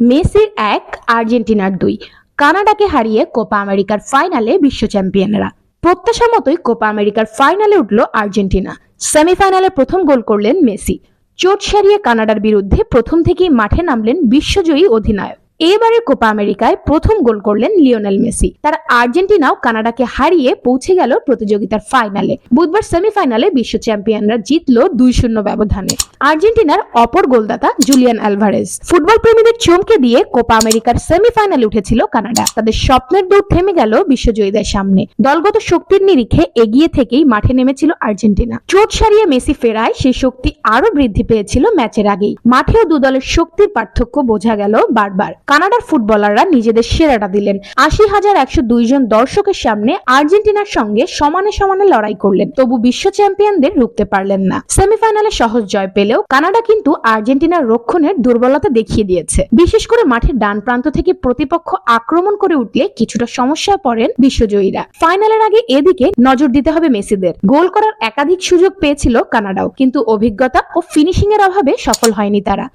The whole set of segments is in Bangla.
মেসির এক, আর্জেন্টিনার দুই। কানাডাকে হারিয়ে কোপা আমেরিকার ফাইনালে বিশ্ব চ্যাম্পিয়নরা। প্রত্যাশা মতোই কোপা আমেরিকার ফাইনালে উঠল আর্জেন্টিনা। সেমিফাইনালে প্রথম গোল করলেন মেসি। চোট সারিয়ে কানাডার বিরুদ্ধে প্রথম থেকেই মাঠে নামলেন বিশ্বজয়ী অধিনায়ক। এবারের কোপা আমেরিকায় প্রথম গোল করলেন লিওনেল মেসি। তার আর্জেন্টিনাও কানাডাকে হারিয়ে পৌঁছে গেল প্রতিযোগিতার ফাইনালে। বুধবার সেমিফাইনালে বিশ্ব চ্যাম্পিয়নরা জিতল দুই শূন্য ব্যবধানে। আর্জেন্টিনার অপর গোলদাতা জুলিয়ান অ্যালভারেজ ফুটবল প্রেমীদের চমকে দিয়ে কোপা আমেরিকার সেমিফাইনালে উঠেছিল কানাডা। তাদের স্বপ্নের দৌড় থেমে গেল বিশ্বজয়ীদের সামনে। দলগত শক্তির নিরিখে এগিয়ে থেকেই মাঠে নেমেছিল আর্জেন্টিনা। চোট সারিয়ে মেসি ফেরায় সেই শক্তি আরও বৃদ্ধি পেয়েছিল ম্যাচের আগেই। মাঠেও দু দলের শক্তির পার্থক্য বোঝা গেল বারবার। কানাডার ফুটবলাররা নিজেদের সেরাটা দিলেন। আশি হাজার একশো জন দর্শকের সামনে আর্জেন্টিনার সঙ্গে সমানে সমানে লড়াই করলেন, তবু বিশ্ব চ্যাম্পিয়নদের রুখতে পারলেন না। সেমিফাইনালে সহজ জয় পেলেও কানাডা কিন্তু আর্জেন্টিনার রক্ষণের দুর্বলতা দেখিয়ে দিয়েছে। বিশেষ করে মাঠের ডান প্রান্ত থেকে প্রতিপক্ষ আক্রমণ করে উঠলে কিছুটা সমস্যায় পড়েন বিশ্বজয়ীরা। ফাইনালের আগে এদিকে নজর দিতে হবে মেসিদের। গোল করার একাধিক সুযোগ পেয়েছিল কানাডাও, কিন্তু অভিজ্ঞতা ও ফিনিশিং এর অভাবে সফল হয়নি তারা।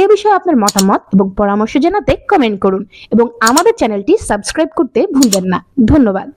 এ বিষয়ে আপনার মতামত এবং পরামর্শ জানাতে কমেন্ট করুন এবং আমাদের চ্যানেলটি সাবস্ক্রাইব করতে ভুলবেন না। ধন্যবাদ।